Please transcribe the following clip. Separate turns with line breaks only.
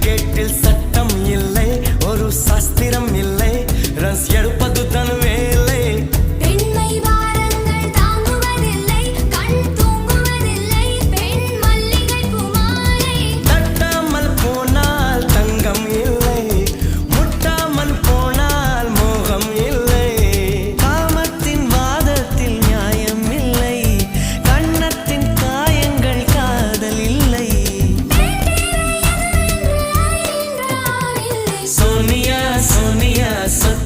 கேட்டில் சட்டம் இல்லை ஒரு சாஸ்திரம் இல்லை ரன்ஸ் எடுப்பது தன் வேலை. தட்டாமல் போனால் தங்கம் dunia sat